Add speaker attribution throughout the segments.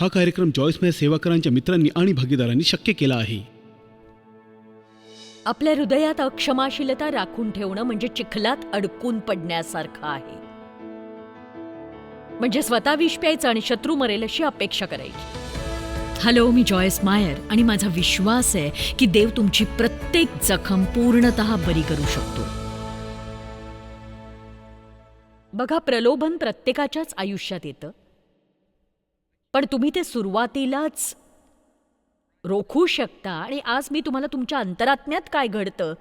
Speaker 1: हा कार्यक्रम जॉईसमय सेवाकरांच्या मित्रांनी आणि भागीदारांनी शक्य केला आहे.
Speaker 2: आपल्या हृदयात अक्षमाशीलता राखून ठेवणं म्हणजे चिखलात अडकून पडण्यासारखं आहे. म्हणजे स्वतः विष प्यायचं आणि शत्रू मरेल अशी अपेक्षा करायची. हॅलो मी जॉयस मायर आणि माझा विश्वास आहे की देव तुमची प्रत्येक जखम पूर्णतः बरी करू शकतो. बघा प्रलोभन प्रत्येकाच्याच आयुष्यात येतं. पण तुम्ही ते सुरुवातीलाच रोखू शकता. आणि आज मी तुम्हाला तुमच्या अंतरात्म्यात काय घडतं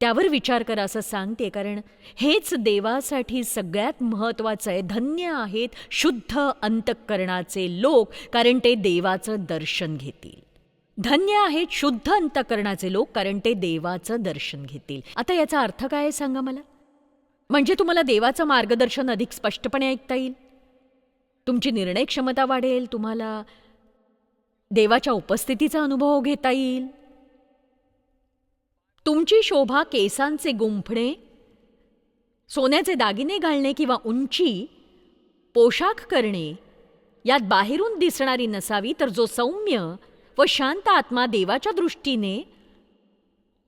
Speaker 2: त्यावर विचार करा असं सांगते. कारण हेच देवासाठी सगळ्यात महत्त्वाचं आहे. धन्य आहेत शुद्ध अंतःकरणाचे लोक कारण ते देवाचं दर्शन घेतील. धन्य आहेत शुद्ध अंतःकरणाचे लोक कारण ते देवाचं दर्शन घेतील. आता याचा अर्थ काय आहे सांगा मला? म्हणजे तुम्हाला देवाचं मार्गदर्शन अधिक स्पष्टपणे ऐकता येईल? तुमची निर्णय क्षमता वाढेल तुम्हाला देवाच्या उपस्थितीचा अनुभव घेता येईल. तुमची शोभा केसांचे गुंफणे सोन्याचे दागिने घालणे किंवा उंची पोशाख करणे यात बाहेरून दिसणारी नसावी तर जो सौम्य व शांत आत्मा देवाच्या दृष्टीने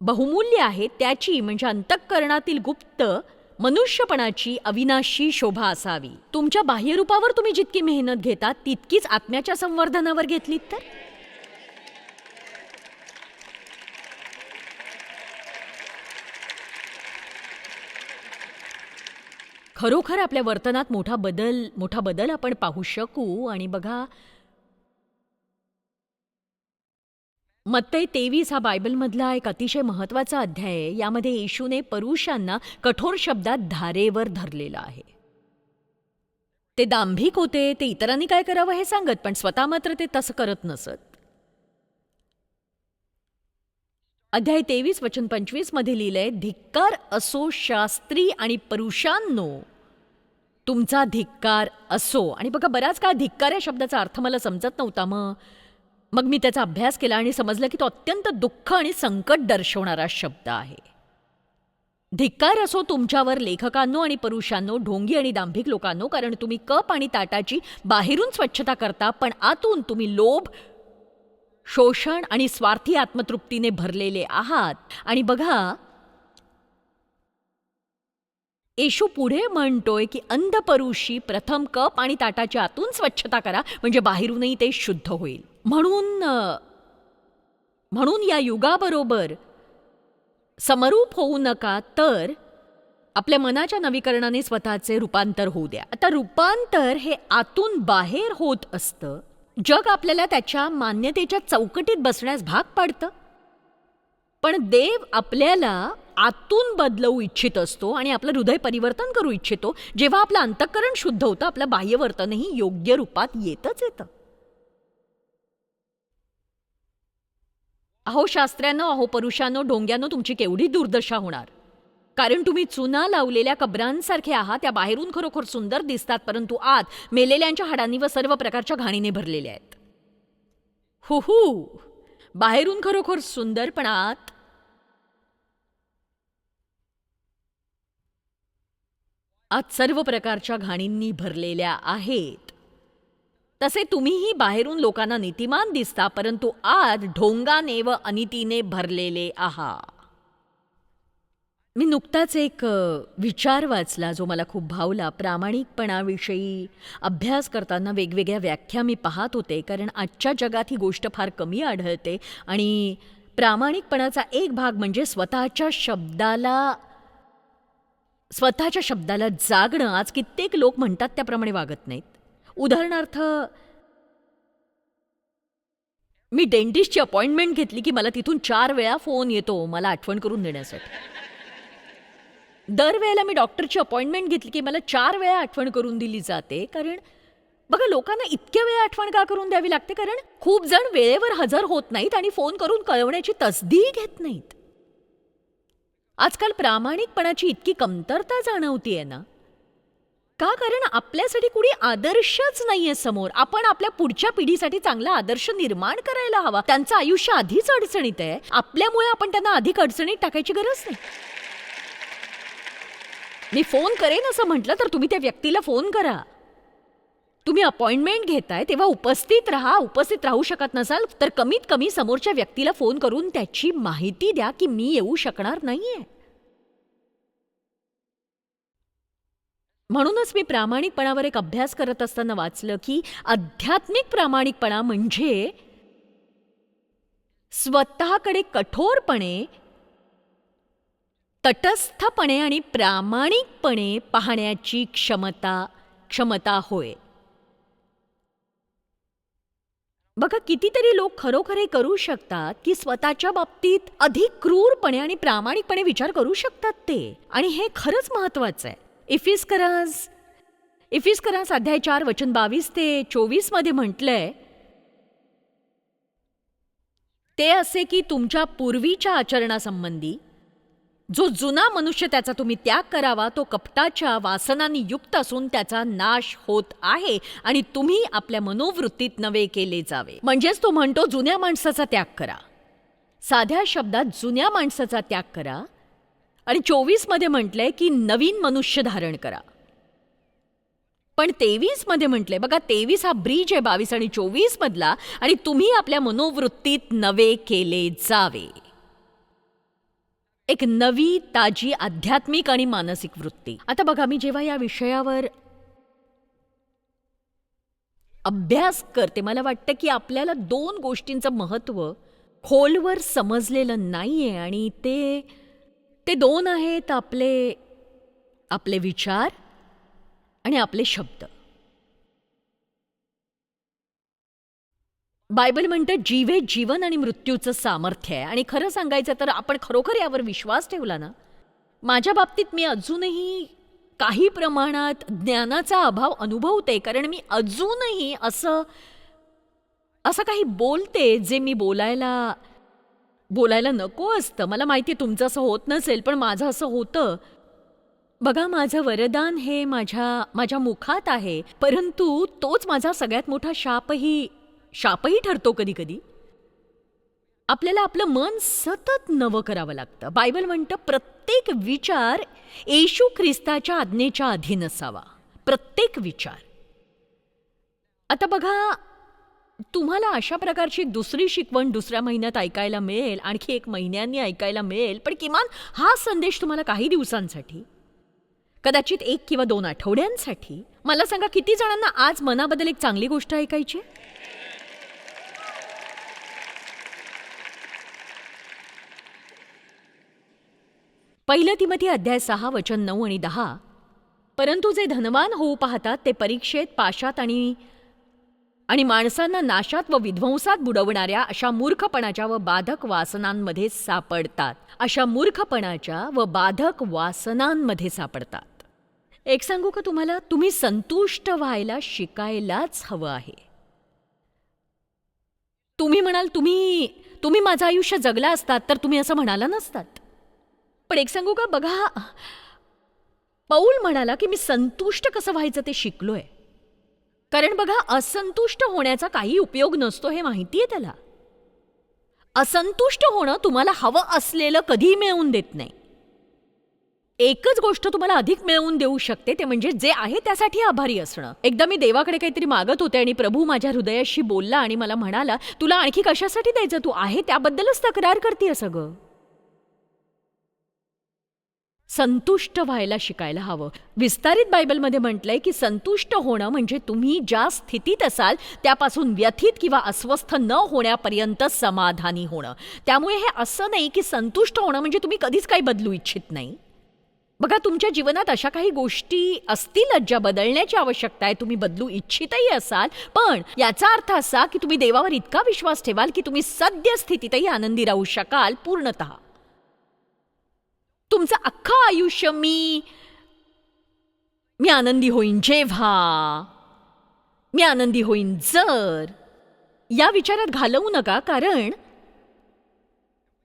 Speaker 2: बहुमूल्य आहे त्याची म्हणजे अंतःकरणातील गुप्त मनुष्यपणाची अविनाशी शोभा असावी. तुमच्या बाह्यरूपावर तुम्ही जितकी मेहनत घेता तितकीच आत्म्याच्या संवर्धनावर घेतलीत तर? खरोखर आपल्या वर्तनात मोठा बदल मोठा बदल आपण पाहू शकू आणि बघा मत्तय तेवीस हा बायबलमधला एक अतिशय महत्त्वाचा अध्याय आहे. यामध्ये येशूने परुषांना कठोर शब्दात धारेवर धरलेला आहे. ते दांभिक होते ते इतरांनी काय करावं हे सांगत पण स्वतः मात्र ते तसं करत नसत. अध्याय तेवीस वचन पंचवीसमध्ये लिहिलंय धिक्कार असो शास्त्री आणि परुषांनो तुमचा धिक्कार असो. आणि बघा बराच काळ धिक्कार या शब्दाचा अर्थ मला समजत नव्हता मग. मग मी त्याचा अभ्यास केला आणि समजलं की तो अत्यंत दुःख आणि संकट दर्शवणारा शब्द आहे. धिक्कार असो तुमच्यावर लेखकांनो आणि पुरुषांनो ढोंगी आणि दांभिक लोकांनो कारण तुम्ही कप आणि ताटाची बाहेरून स्वच्छता करता पण आतून तुम्ही लोभ शोषण आणि स्वार्थी आत्मतृप्तीने भरलेले आहात. आणि बघा येशू पुढे म्हणतोय की अंधपरुषी प्रथम कप आणि ताटाच्या आतून स्वच्छता करा म्हणजे बाहेरूनही ते शुद्ध होईल. म्हणून म्हणून या युगाबरोबर समरूप होऊ नका तर आपल्या मनाच्या नवीकरणाने स्वतःचे रूपांतर होऊ द्या. आता रूपांतर हे आतून बाहेर होत असतं. जग आपल्याला त्याच्या मान्यतेच्या चौकटीत बसण्यास भाग पाडतं. पण देव आपल्याला आतून बदलवू इच्छित असतो आणि आपलं हृदय परिवर्तन करू इच्छितो. जेव्हा आपलं अंतःकरण शुद्ध होतं आपलं बाह्यवर्तनही योग्य रूपात येतच येतं. अहो शास्त्र्यानं अहो परुषानो ढोंग्यानो तुमची केवढी दुर्दशा होणार. कारण तुम्ही चुना लावलेल्या कब्रांसारखे आहात त्या बाहेरून खरोखर सुंदर दिसतात परंतु आत मेलेल्यांच्या हाडांनी व सर्व प्रकारच्या घाणीने भरलेल्या आहेत. हु हु बाहेरून खरोखर सुंदर पण आत आत सर्व प्रकारच्या घाणींनी भरलेल्या आहेत. तसे तुम्हीही बाहेरून लोकांना नीतिमान दिसता परंतु आत ढोंगाने व अनितीने भरलेले आहात मी नुकताच एक विचार वाचला जो मला खूप भावला. प्रामाणिकपणाविषयी अभ्यास करताना वेगवेगळ्या व्याख्या मी पाहत होते कारण आजच्या जगात ही गोष्ट फार कमी आढळते आणि प्रामाणिकपणाचा एक भाग म्हणजे स्वतःच्या शब्दाला स्वतःच्या शब्दाला जागणं. आज कित्येक लोक म्हणतात त्याप्रमाणे वागत नाहीत. उदाहरणार्थ मी डेंटिस्टची अपॉइंटमेंट घेतली की मला तिथून चार वेळा फोन येतो मला आठवण करून देण्यासाठी. दरवेळेला मी डॉक्टरची अपॉइंटमेंट घेतली की मला चार वेळा आठवण करून दिली जाते कारण बघा लोकांना इतक्या वेळा आठवण का करून द्यावी लागते? कारण खूप जण वेळेवर हजर होत नाहीत आणि फोन करून कळवण्याची तसदी घेत नाहीत. आजकाल प्रामाणिकपणाची इतकी कमतरता जाणवतीये ना? का? कारण आपल्यासाठी कुणी आदर्शच नाहीये समोर. आपण आपल्या पुढच्या पिढीसाठी चांगला आदर्श निर्माण करायला हवा. त्यांचं आयुष्य आधीच अडचणीत आहे. आपल्यामुळे आपण त्यांना अधिक अडचणीत टाकायची गरज नाही. मी फोन करेन असं म्हटलं तर तुम्ही त्या व्यक्तीला फोन करा. तुम्ही अपॉइंटमेंट घेताय तेव्हा उपस्थित राहा. उपस्थित राहू शकत नसाल तर कमीत कमी समोरच्या व्यक्तीला फोन करून त्याची माहिती द्या की मी येऊ शकणार नाहीये. म्हणूनच मी प्रामाणिकपणावर एक अभ्यास करत असताना वाचलं की आध्यात्मिक प्रामाणिकपणा म्हणजे स्वतःकडे कठोरपणे तटस्थपणे आणि प्रामाणिकपणे पाहण्याची क्षमता क्षमता होय. बघा कितीतरी लोक खरोखर हे करू शकतात की स्वतःच्या बाबतीत अधिक क्रूरपणे आणि प्रामाणिकपणे विचार करू शकतात ते. आणि हे खरंच महत्वाचं आहे. इफिस कराज अध्याय चार वचन बावीस ते चोवीसमध्ये म्हटलंय ते असे की तुमच्या पूर्वीच्या आचरणासंबंधी जो जुना मनुष्य त्याचा तुम्ही त्याग करावा तो कपटाच्या वासनांनी युक्त असून त्याचा नाश होत आहे आणि तुम्ही आपल्या मनोवृत्तीत नवे केले जावे. म्हणजेच तो म्हणतो जुन्या माणसाचा त्याग करा. साध्या शब्दात जुन्या माणसाचा त्याग करा आणि चोवीसमध्ये म्हटलंय की नवीन मनुष्य धारण करा. पण तेवीसमध्ये म्हटलंय बघा तेवीस हा ब्रिज आहे बावीस आणि चोवीसमधला आणि तुम्ही आपल्या मनोवृत्तीत नवे केले जावे. एक नवी ताजी आध्यात्मिक आणि मानसिक वृत्ती. आता बघा मी जेव्हा या विषयावर अभ्यास करते मला वाटतं की आपल्याला दोन गोष्टींचं महत्त्व खोलवर समजलेलं नाहीये आणि ते ते दोन आहेत आपले आपले विचार आणि आपले शब्द. बायबल म्हणतं जीवे जीवन आणि मृत्यूचं सामर्थ्य आहे. आणि खरं सांगायचं तर आपण खरोखर यावर विश्वास ठेवला ना माझ्या बाबतीत मी अजूनही काही प्रमाणात ज्ञानाचा अभाव अनुभवते कारण मी अजूनही असं असं काही बोलते जे मी बोलायला बोलायला नको असतं. मला माहिती तुमचं असं होत नसेल पण माझं असं होतं. बघा माझं वरदान हे माझ्या माझ्या मुखात आहे. परंतु तोच माझा सगळ्यात मोठा शापही शापही ठरतो कधी कधी आपल्याला आपलं मन सतत नवं करावं लागतं. बायबल म्हणतं प्रत्येक विचार येशू ख्रिस्ताच्या आज्ञेच्या अधीन असावा. प्रत्येक विचार. आता बघा तुम्हाला अशा प्रकारची दुसरी शिकवण दुसऱ्या महिन्यात ऐकायला मिळेल आणखी एक महिन्यांनी ऐकायला मिळेल पण किमान हा संदेश तुम्हाला काही दिवसांसाठी कदाचित एक किंवा दोन आठवड्यांसाठी मला सांगा किती जणांना आज मनाबद्दल एक चांगली गोष्ट ऐकायची? पहिलं तिमती अध्याय सहा वचन नऊ आणि दहा. परंतु जे धनवान होऊ पाहतात ते परीक्षेत पाशात आणि आणि माणसांना नाशात व विध्वंसात बुडवणाऱ्या अशा मूर्खपणाच्या व बाधक वासनांमध्ये सापडतात. अशा मूर्खपणाच्या व बाधक वासनांमध्ये सापडतात. एक सांगू का तुम्हाला? तुम्ही संतुष्ट व्हायला शिकायलाच हवं आहे. तुम्ही म्हणाल तुम्ही तुम्ही माझं आयुष्य जगला असतात तर तुम्ही असं म्हणाला नसतात. पण एक सांगू का? बघा पौल म्हणाला की मी संतुष्ट कसं व्हायचं ते शिकलोय. कारण बघा असंतुष्ट होण्याचा काही उपयोग नसतो हे माहिती आहे त्याला. असंतुष्ट होणं तुम्हाला हवं असलेलं कधी मिळवून देत नाही. एकच गोष्ट तुम्हाला अधिक मिळवून देऊ शकते ते म्हणजे जे आहे त्यासाठी आभारी असणं. एकदा मी देवाकडे काहीतरी मागत होते आणि प्रभू माझ्या हृदयाशी बोलला आणि मला म्हणाला तुला आणखी कशासाठी द्यायचं? तू आहे त्याबद्दलच तक्रार करते सगळं. संतुष्ट व्हायला शिकायला हवं. विस्तारित बायबलमध्ये म्हटलंय की संतुष्ट होणं म्हणजे तुम्ही ज्या स्थितीत असाल त्यापासून व्यथित किंवा अस्वस्थ न होण्यापर्यंत समाधानी होणं. त्यामुळे हे असं नाही की संतुष्ट होणं म्हणजे तुम्ही कधीच काही बदलू इच्छित नाही. बघा तुमच्या जीवनात अशा काही गोष्टी असतीलच ज्या बदलण्याची आवश्यकता आहे. तुम्ही बदलू इच्छितही असाल पण याचा अर्थ असा की तुम्ही देवावर इतका विश्वास ठेवाल की तुम्ही सद्यस्थितीतही आनंदी राहू शकाल पूर्णतः. तुमचं अख्खं आयुष्य मी मी आनंदी होईन जेव्हा मी आनंदी होईन जर. या विचारात घालवू नका कारण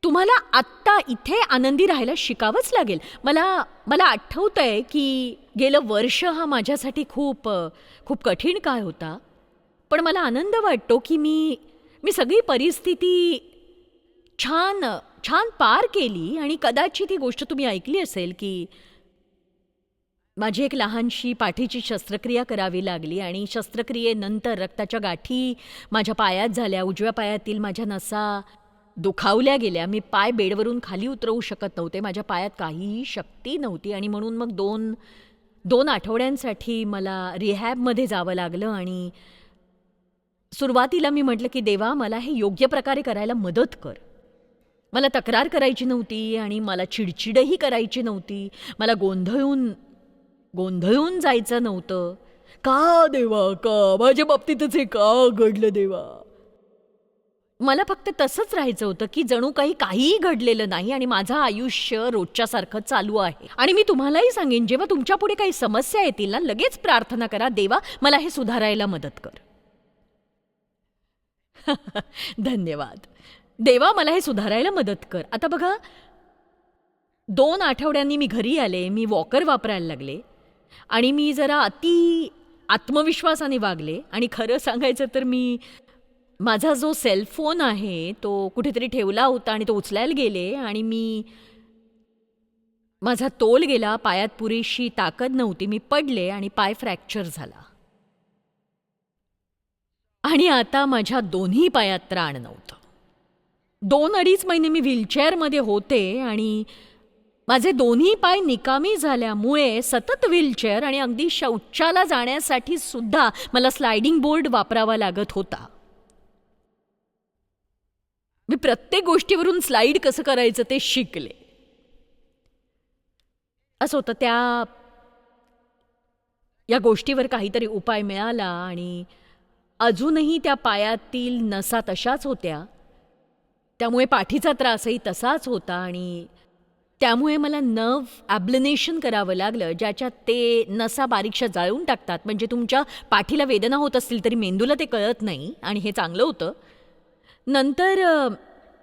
Speaker 2: तुम्हाला आत्ता इथे आनंदी राहायला शिकावंच लागेल. मला मला आठवतंय की गेलं वर्ष हा माझ्यासाठी खूप खूप कठीण काय होता. पण मला आनंद वाटतो की मी मी सगळी परिस्थिती छान छान पार केली आणि कदाचित ही गोष्ट तुम्ही ऐकली असेल की माझी एक लहानशी पाठीची शस्त्रक्रिया करावी लागली आणि शस्त्रक्रियेनंतर रक्ताच्या गाठी माझ्या पायात झाल्या उजव्या पायातील माझ्या नसा दुखावल्या गेल्या. मी पाय बेडवरून खाली उतरवू शकत नव्हते. माझ्या पायात काहीही शक्ती नव्हती आणि म्हणून मग दोन दोन आठवड्यांसाठी मला रिहॅबमध्ये जावं लागलं आणि सुरुवातीला मी म्हटलं की देवा मला हे योग्य प्रकारे करायला मदत कर. मला तक्रार करायची नव्हती आणि मला चिडचिडही करायची नव्हती. मला गोंधळून गोंधळून जायचं नव्हतं. का देवा का? माझ्या बाबतीतच हे का घडलं देवा? मला फक्त तसंच राहायचं होतं की जणू काही काहीही घडलेलं नाही आणि माझं आयुष्य रोजच्यासारखं चालू आहे. आणि मी तुम्हालाही सांगेन जेव्हा तुमच्यापुढे काही समस्या येतील ना लगेच प्रार्थना करा देवा मला हे सुधारायला मदत कर. धन्यवाद. देवा मला हे सुधारायला मदत कर. आता बघा दोन आठवड्यांनी मी घरी आले मी वॉकर वापरायला लागले आणि मी जरा अति आत्मविश्वासाने वागले. आणि खरं सांगायचं तर मी माझा जो सेलफोन आहे तो कुठेतरी ठेवला होता आणि तो उचलायला गेले आणि मी माझा तोल गेला पायात पुरेशी ताकद नव्हती मी पडले आणि पाय फ्रॅक्चर झाला. आणि आता माझ्या दोन्ही पायात त्राण नव्हतं. दोन अडीच महिने मी व्हीलचेअरमध्ये होते आणि माझे दोन्ही पाय निकामी झाल्यामुळे सतत व्हीलचेअर आणि अगदी शौचाला जाण्यासाठी सुद्धा मला स्लायडिंग बोर्ड वापरावा लागत होता. मी प्रत्येक गोष्टीवरून स्लाईड कसं करायचं ते शिकले. असं होतं त्या या गोष्टीवर काहीतरी उपाय मिळाला आणि अजूनही त्या पायातील नसा तशाच होत्या. त्यामुळे पाठीचा त्रासही तसाच होता आणि त्यामुळे मला नर्व ॲब्लिनेशन करावं लागलं ज्याच्यात ते नसा बारीकशा जाळून टाकतात. म्हणजे तुमच्या पाठीला वेदना होत असतील तरी मेंदूला ते कळत नाही आणि हे चांगलं होतं. नंतर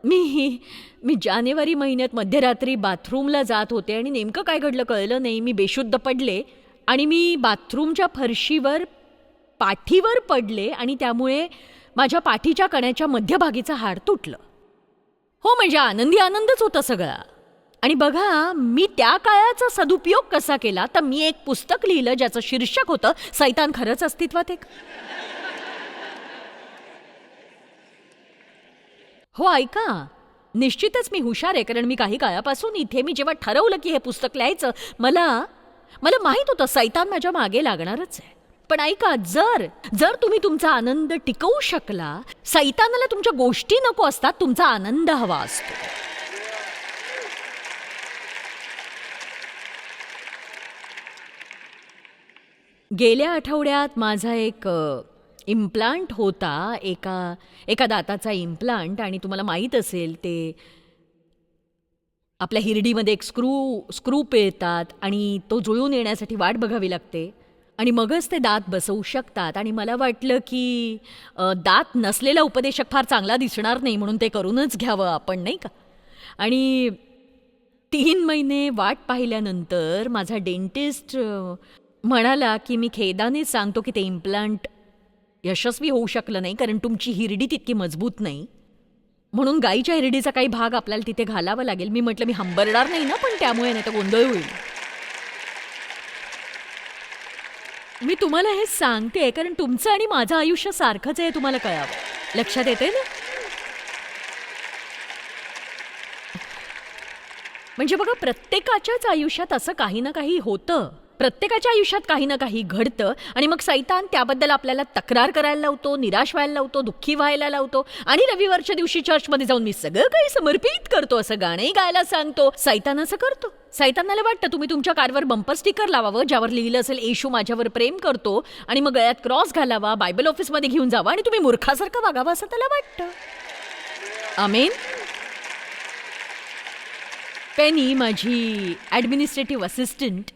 Speaker 2: मी मी जानेवारी महिन्यात मध्यरात्री बाथरूमला जात होते आणि नेमकं काय घडलं कळलं नाही. मी बेशुद्ध पडले आणि मी बाथरूमच्या फरशीवर पाठीवर पडले आणि त्यामुळे माझ्या पाठीच्या कण्याच्या मध्यभागीचं हाड तुटलं. हो म्हणजे आनंदी आनंदच होता सगळा. आणि बघा मी त्या काळाचा सदुपयोग कसा केला तर मी एक पुस्तक लिहिलं ज्याचं शीर्षक होतं सैतान खरंच अस्तित्वात एक. हो ऐका. निश्चितच मी हुशार आहे कारण मी काही काळापासून इथे मी जेव्हा ठरवलं की हे पुस्तक लिहायचं मला मला माहीत होतं सैतान माझ्या मागे लागणारच आहे. पण ऐका जर जर तुम्ही तुमचा आनंद टिकवू शकला सैतानाला तुमच्या गोष्टी नको असतात तुमचा आनंद हवा असतो. गेल्या आठवड्यात माझा एक इम्प्लांट होता एका एका दाताचा इम्प्लांट आणि तुम्हाला माहीत असेल ते आपल्या हिरडीमध्ये एक स्क्रू स्क्रू पिळतात आणि तो जुळून येण्यासाठी वाट बघावी लागते. आणि मगच ते दात बसवू शकतात. आणि मला वाटलं की दात नसलेला उपदेशक फार चांगला दिसणार नाही म्हणून ते करूनच घ्यावं आपण नाही का? आणि तीन महिने वाट पाहिल्यानंतर माझा डेंटिस्ट म्हणाला की मी खेदाने सांगतो की ते इम्प्लांट यशस्वी होऊ शकलं नाही कारण तुमची हिरडी तितकी मजबूत नाही. म्हणून गाईच्या हिरडीचा काही भाग आपल्याला तिथे घालावा लागेल. मी म्हटलं मी हंबरणार नाही ना पण त्यामुळे नाही तर गोंधळ होईल. मी तुम्हाला हे सांगते कारण तुमचं आणि माझं आयुष्य सारखंच आहे तुम्हाला कळावं. लक्षात येते ना? म्हणजे बघा प्रत्येकाच्याच आयुष्यात असं काही ना काही होतं. प्रत्येकाच्या आयुष्यात काही ना काही घडतं आणि मग सैतान त्याबद्दल आपल्याला तक्रार करायला लावतो निराश व्हायला लावतो दुःखी व्हायला लावतो आणि रविवारच्या दिवशी चर्चमध्ये जाऊन मी सगळं काही समर्पित करतो असं गाणंही गायला सांगतो. सैतान असं करतो. सैतानाला वाटतं तुम्ही तुमच्या कारवर बंपर स्टिकर लावावं ज्यावर लिहिलं असेल येशू माझ्यावर प्रेम करतो आणि मग गळ्यात क्रॉस घालावा बायबल ऑफिसमध्ये घेऊन जावा आणि तुम्ही मूर्खासारखं वागावं असं त्याला वाटतं. आमेन पेनी माझी ॲडमिनिस्ट्रेटिव्ह असिस्टंट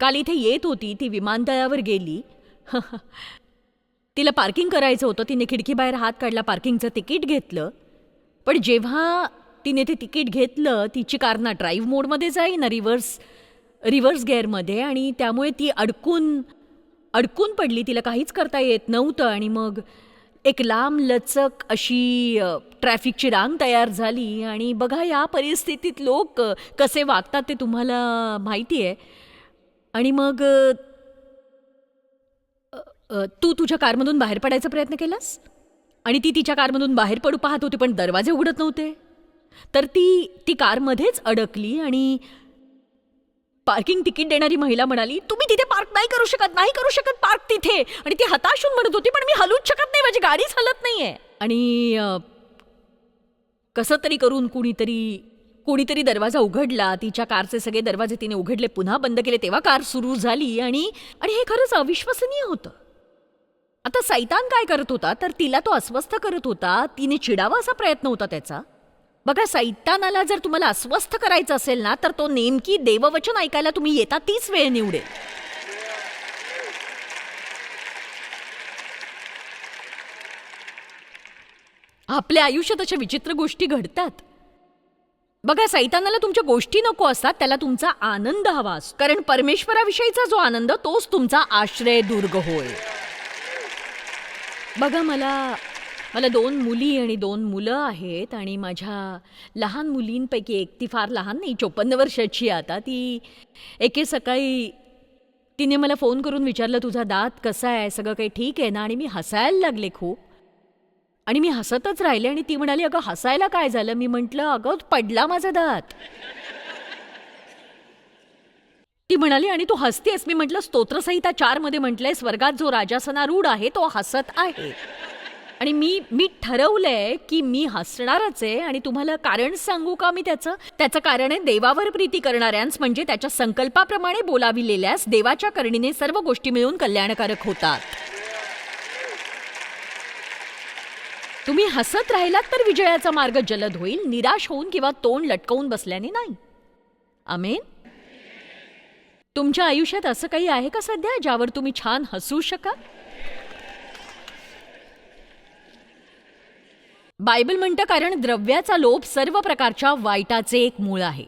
Speaker 2: काल इथे येत होती ती विमानतळावर गेली. तिला पार्किंग करायचं होतं तिने खिडकीबाहेर हात काढला पार्किंगचं तिकीट घेतलं. पण जेव्हा तिने ते तिकीट घेतलं तिची कार ना ड्राईव्ह मोडमध्ये जाई ना रिव्हर्स रिव्हर्स गेअरमध्ये आणि त्यामुळे ती अडकून अडकून पडली. तिला काहीच करता येत नव्हतं आणि मग एक लांब लचक अशी ट्रॅफिकची रांग तयार झाली. आणि बघा या परिस्थितीत लोक कसे वागतात ते तुम्हाला माहिती आहे आणि मग तू तुझ्या कारमधून बाहेर पडायचा प्रयत्न केलास? आणि ती तिच्या कारमधून बाहेर पडू पाहत होती पण दरवाजे उघडत नव्हते. तर ती ती कारमध्येच अडकली आणि पार्किंग तिकीट देणारी महिला म्हणाली तुम्ही तिथे पार्क नाही करू शकत नाही करू शकत पार्क तिथे. आणि ती हताश होऊन म्हणत होती पण मी हलूच शकत नाही माझी गाडीच हलत नाहीये. आणि कसं तरी करून कुणीतरी कुणीतरी दरवाजा उघडला. तिच्या कारचे सगळे दरवाजे तिने उघडले. पुन्हा बंद केले. तेव्हा कार सुरू झाली आणि आणि हे खरंच अविश्वसनीय होतं. आता सैतान काय करत होता? तर तिला तो अस्वस्थ करत होता. तिने चिडावा असा प्रयत्न होता त्याचा. बघा सैतानाला जर तुम्हाला अस्वस्थ करायचं असेल ना तर तो नेमकी देववचन ऐकायला तुम्ही येता तीच वेळ निवडेल. आपल्या आयुष्यात अशा विचित्र गोष्टी घडतात. बघा सैतानाला तुमच्या गोष्टी नको असतात त्याला तुमचा आनंद हवा असतो. कारण परमेश्वराविषयीचा जो आनंद तोच तुमचा आश्रय दुर्ग होय. बघा मला मला दोन मुली आणि दोन मुलं आहेत आणि माझ्या लहान मुलींपैकी एक ती फार लहान नाही चोपन्न वर्षाची आहे आता. ती एके सकाळी तिने मला फोन करून विचारलं तुझा दात कसा आहे? सगळं काही ठीक आहे ना? आणि मी हसायला लागले खूप. आणि मी हसतच राहिले आणि ती म्हणाली अगं हसायला काय झालं? मी म्हटलं अगं पडला माझा दात. ती म्हणाली आणि तू हसतेस. मी म्हटलं स्तोत्रसंहिता चारमध्ये म्हटलंय स्वर्गात जो राजासना रूढ आहे तो हसत आहे. आणि मी मी ठरवलंय की मी हसणारच आहे आणि तुम्हाला कारण सांगू का मी त्याचं? त्याचं कारण आहे देवावर प्रीती करणाऱ्यांस म्हणजे त्याच्या संकल्पाप्रमाणे बोलाविलेल्यास देवाच्या करणीने सर्व गोष्टी मिळून कल्याणकारक होतात. तुम्ही हसत राहिलात तर विजयाचा मार्ग जलद होईल निराश होऊन किंवा तोंड लटकवून बसल्याने नाही. आमेन. तुमच्या आयुष्यात असं काही आहे का सध्या ज्यावर तुम्ही छान हसू शका बायबल म्हणतं कारण द्रव्याचा लोभ सर्व प्रकारच्या वाईटाचे एक मूळ आहे.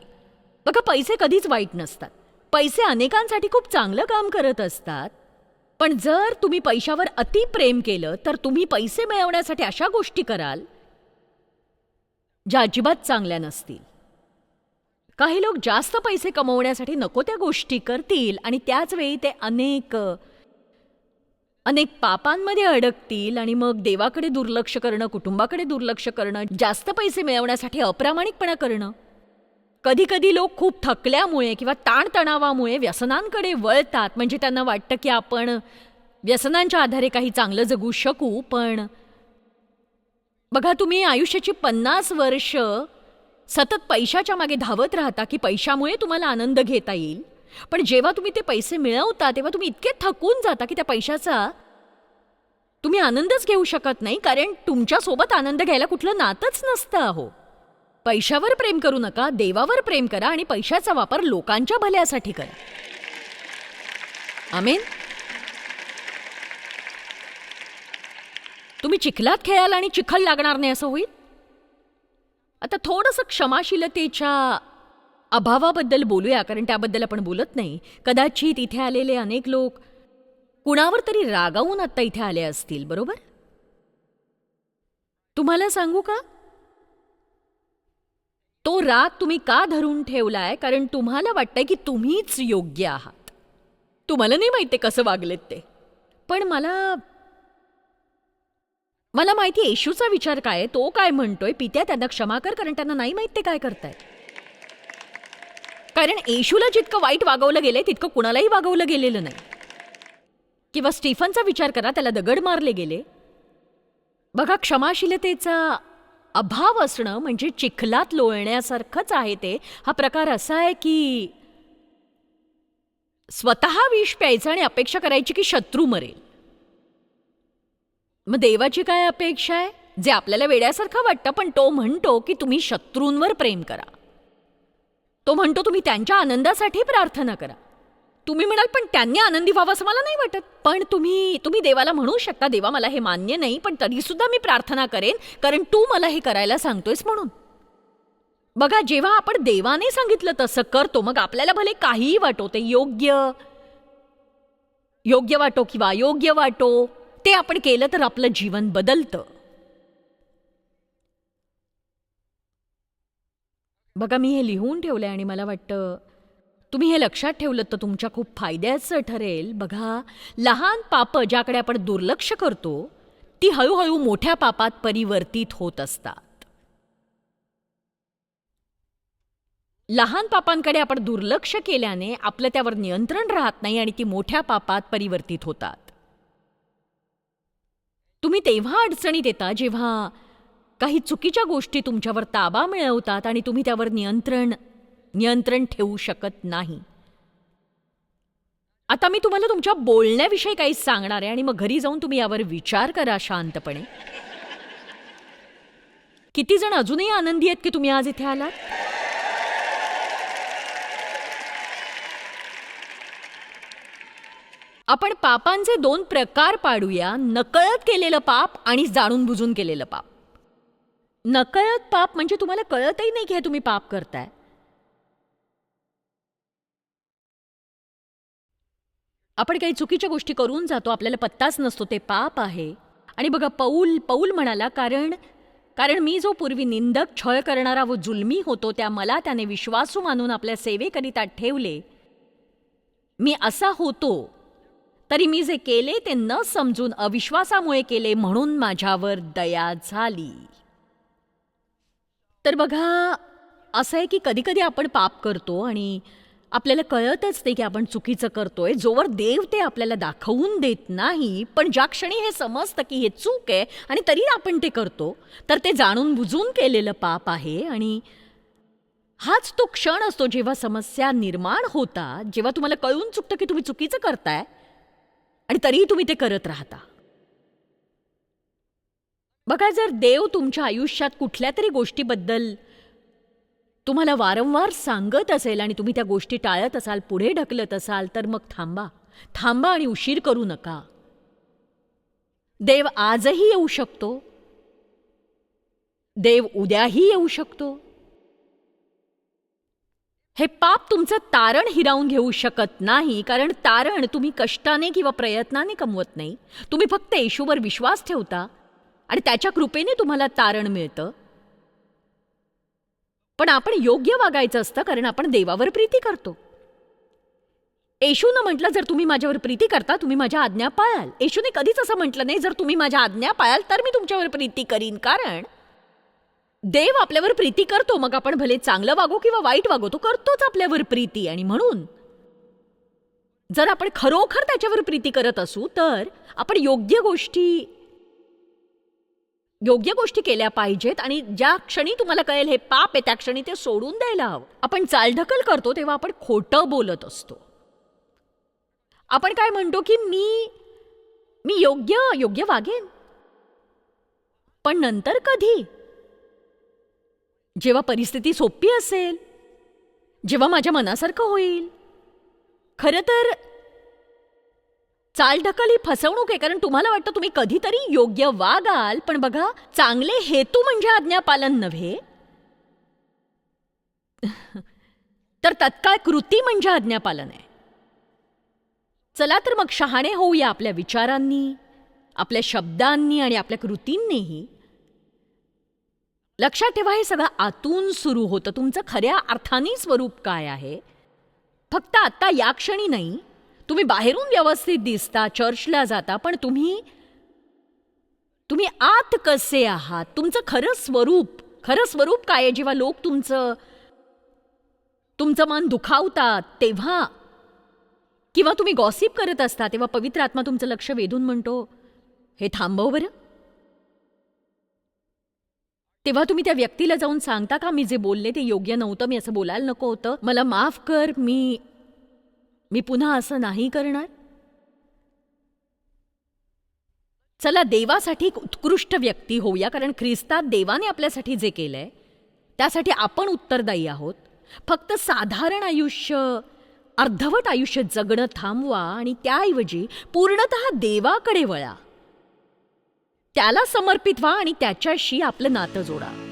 Speaker 2: बघा पैसे कधीच वाईट नसतात. पैसे अनेकांसाठी खूप चांगलं काम करत असतात. पण जर तुम्ही पैशावर अति प्रेम केलं तर तुम्ही पैसे मिळवण्यासाठी अशा गोष्टी कराल ज्या अजिबात चांगल्या नसतील. काही लोक जास्त पैसे कमवण्यासाठी नको त्या गोष्टी करतील आणि त्याच वेळी ते अनेक अनेक पापांमध्ये अडकतील आणि मग देवाकडे दुर्लक्ष करणं कुटुंबाकडे दुर्लक्ष करणं जास्त पैसे मिळवण्यासाठी अप्रामाणिकपणा करणं. कधीकधी लोक खूप थकल्यामुळे किंवा ताणतणावामुळे व्यसनांकडे वळतात. म्हणजे त्यांना वाटतं की आपण व्यसनांच्या आधारे काही चांगलं जगू शकू पण बघा तुम्ही आयुष्याची पन्नास वर्ष सतत पैशाच्या मागे धावत राहता की पैशामुळे तुम्हाला आनंद घेता येईल. पण जेव्हा तुम्ही ते पैसे मिळवता तेव्हा तुम्ही इतके थकून जाता की त्या पैशाचा तुम्ही आनंदच घेऊ शकत नाही कारण तुमच्यासोबत आनंद घ्यायला कुठलं नातच नसतं अहो. पैशावर प्रेम करू नका देवावर प्रेम करा आणि पैशाचा वापर लोकांच्या भल्यासाठी करा. आमेन? तुम्ही चिखलात खेळाल आणि चिखल लागणार नाही असं होईल? आता थोडंसं क्षमाशीलतेच्या अभावाबद्दल बोलूया कारण त्याबद्दल आपण बोलत नाही. कदाचित इथे आलेले अनेक लोक कुणावर तरी रागावून आत्ता इथे आले असतील बरोबर? तुम्हाला सांगू का? तो राग तुम्ही का धरून ठेवलाय? कारण तुम्हाला वाटतंय की तुम्हीच योग्य आहात. तुम्हाला नाही माहिती कसं वागलेत ते. पण मला मला माहिती येशूचा विचार काय तो काय म्हणतोय? पित्या त्यांना क्षमा कर कारण त्यांना नाही माहीत ते काय करतायत. कारण येशूला जितकं वाईट वागवलं गेलंय तितकं कुणालाही वागवलं गेलेलं नाही. किंवा स्टीफनचा विचार करा त्याला दगड मारले गेले. बघा क्षमाशीलतेचा अभाव असणं म्हणजे चिखलात लोळण्यासारखंच आहे ते. हा प्रकार असा आहे की स्वतः विष प्यायचं आणि अपेक्षा करायची की शत्रू मरेल. मग देवाची काय अपेक्षा आहे? जे आपल्याला वेड्यासारखं वाटतं पण तो म्हणतो की तुम्ही शत्रूंवर प्रेम करा. तो म्हणतो तुम्ही त्यांच्या आनंदासाठी प्रार्थना करा. तुम्ही म्हणाल पण त्यांनी आनंदी व्हावं असं मला नाही वाटत. पण तुम्ही तुम्ही देवाला म्हणू शकता. देवा मला हे मान्य नाही पण तरीसुद्धा मी प्रार्थना करेन कारण तू मला हे करायला सांगतोयस म्हणून. बघा जेव्हा आपण देवाने सांगितलं तसं करतो मग आपल्याला भले काहीही वाटो ते योग्य योग्य वाटो किंवा अयोग्य वाटो ते आपण केलं तर आपलं जीवन बदलतं. बघा मी हे लिहून ठेवलं आहे आणि मला वाटतं तुम्ही हे लक्षात ठेवलं तर तुमच्या खूप फायद्याचं ठरेल. बघा लहान पापं ज्याकडे आपण दुर्लक्ष करतो ती हळूहळू मोठ्या पापात परिवर्तित होत असतात. लहान पापांकडे आपण दुर्लक्ष केल्याने आपलं त्यावर नियंत्रण राहत नाही आणि ती मोठ्या पापात परिवर्तित होतात. तुम्ही तेव्हा अडचणीत येता जेव्हा काही चुकीच्या गोष्टी तुमच्यावर ताबा मिळवतात आणि तुम्ही त्यावर नियंत्रण नियंत्रण ठेवू शकत नाही. आता मी तुम्हाला तुमच्या बोलण्याविषयी काही सांगणार आहे आणि मग घरी जाऊन तुम्ही यावर विचार करा शांतपणे. किती जण अजूनही आनंदी आहेत की तुम्ही आज इथे आलात? आपण पापांचे दोन प्रकार पाडूया. नकळत केलेलं पाप आणि जाणून बुजून केलेलं पाप. नकळत पाप म्हणजे तुम्हाला कळतही नाही की हे तुम्ही पाप करताय. आपण काही चुकीच्या गोष्टी करून जातो आपल्याला पत्ताच नसतो ते पाप आहे. आणि बघा पौल पौल म्हणाला कारण कारण मी जो पूर्वी निंदक छळ करणारा व जुलमी होतो त्या मला त्याने विश्वासू मानून आपल्या सेवेकरिता ठेवले. मी असा होतो तरी मी जे केले ते न समजून अविश्वासामुळे केले म्हणून माझ्यावर दया झाली. तर बघा असं आहे की कधीकधी आपण पाप करतो आणि आपल्याला कळतच नाही की आपण चुकीचं करतोय. जोवर देव ते आपल्याला दाखवून देत नाही पण ज्या क्षणी हे समजतं की हे चूक आहे आणि तरी आपण ते करतो तर ते जाणून बुजून केलेलं पाप आहे आणि हाच तो क्षण असतो जेव्हा समस्या निर्माण होतात जेव्हा तुम्हाला कळून चुकतं की तुम्ही चुकीचं करताय आणि तरीही तुम्ही ते करत राहता. बघा जर देव तुमच्या आयुष्यात कुठल्या तरी गोष्टीबद्दल तुम्हाला वारंवार सांगत असेल आणि तुम्ही त्या गोष्टी टाळत असाल पुढे ढकलत असाल तर मग थांबा. थांबा आणि उशीर करू नका. देव आजही येऊ शकतो. देव उद्याही येऊ शकतो. हे पाप तुमचं तारण हिरावून घेऊ शकत नाही कारण तारण तुम्ही कष्टाने किंवा प्रयत्नाने कमवत नाही. तुम्ही फक्त येशूवर विश्वास ठेवता आणि त्याच्या कृपेने तुम्हाला तारण मिळतं. पण आपण योग्य वागायचं असतं कारण आपण देवावर प्रीती करतो. येशूनं म्हटलं जर तुम्ही माझ्यावर प्रीती करता तुम्ही माझ्या आज्ञा पाळाल. येशूने कधीच असं म्हटलं नाही जर तुम्ही माझ्या आज्ञा पाळाल तर मी तुमच्यावर प्रीती करीन. कारण देव आपल्यावर प्रीती करतो मग आपण भले चांगलं वागो किंवा वाईट वागो तो करतोच आपल्यावर प्रीती. आणि म्हणून जर आपण खरोखर त्याच्यावर प्रीती करत असू तर आपण योग्य गोष्टी योग्य गोष्टी केल्या पाहिजेत आणि ज्या क्षणी तुम्हाला कळेल हे पाप आहे त्या क्षणी ते सोडून द्यायला हवं. आपण चालढकल करतो तेव्हा आपण खोटं बोलत असतो. आपण काय म्हणतो की मी मी योग्य योग्य वागेन? पण नंतर कधी? जेव्हा परिस्थिती सोपी असेल जेव्हा माझ्या मनासारखं होईल. खरं तर चालढकल ही फसवणूक आहे कारण तुम्हाला वाटतं तुम्ही कधीतरी योग्य वागाल पण बघा चांगले हेतू म्हणजे आज्ञापालन नव्हे. तर तत्काळ कृती म्हणजे आज्ञापालन आहे. चला तर मग शहाणे होऊया आपल्या विचारांनी आपल्या शब्दांनी आणि आपल्या कृतींनीही. लक्षात ठेवा हे सगळं आतून सुरू होतं. तुमचं खऱ्या अर्थाने स्वरूप काय आहे? फक्त आत्ता या क्षणी नाही तुम्ही बाहेरून व्यवस्थित दिसता चर्चला जाता पण तुम्ही तुम्ही आत कसे आहात? तुमचं खरं स्वरूप खरं स्वरूप काय आहे? जेव्हा लोक तुमचं तुमचं मन दुखावतात तेव्हा किंवा तुम्ही गॉसिप करत असता तेव्हा पवित्र आत्मा तुमचं लक्ष वेधून म्हणतो हे थांबव बरं. तेव्हा तुम्ही त्या व्यक्तीला जाऊन सांगता का मी जे बोलले ते योग्य नव्हतं मी असं बोलायला नको होतं. मला माफ कर मी मी पुन्हा असं नाही करणार? चला देवासाठी एक उत्कृष्ट व्यक्ती होऊया कारण ख्रिस्तात देवाने आपल्यासाठी जे केलंय त्यासाठी आपण उत्तरदायी आहोत. फक्त साधारण आयुष्य अर्धवट आयुष्य जगणं थांबवा आणि त्याऐवजी पूर्णत देवाकडे वळा. त्याला समर्पित व्हा आणि त्याच्याशी आपलं नातं जोडा.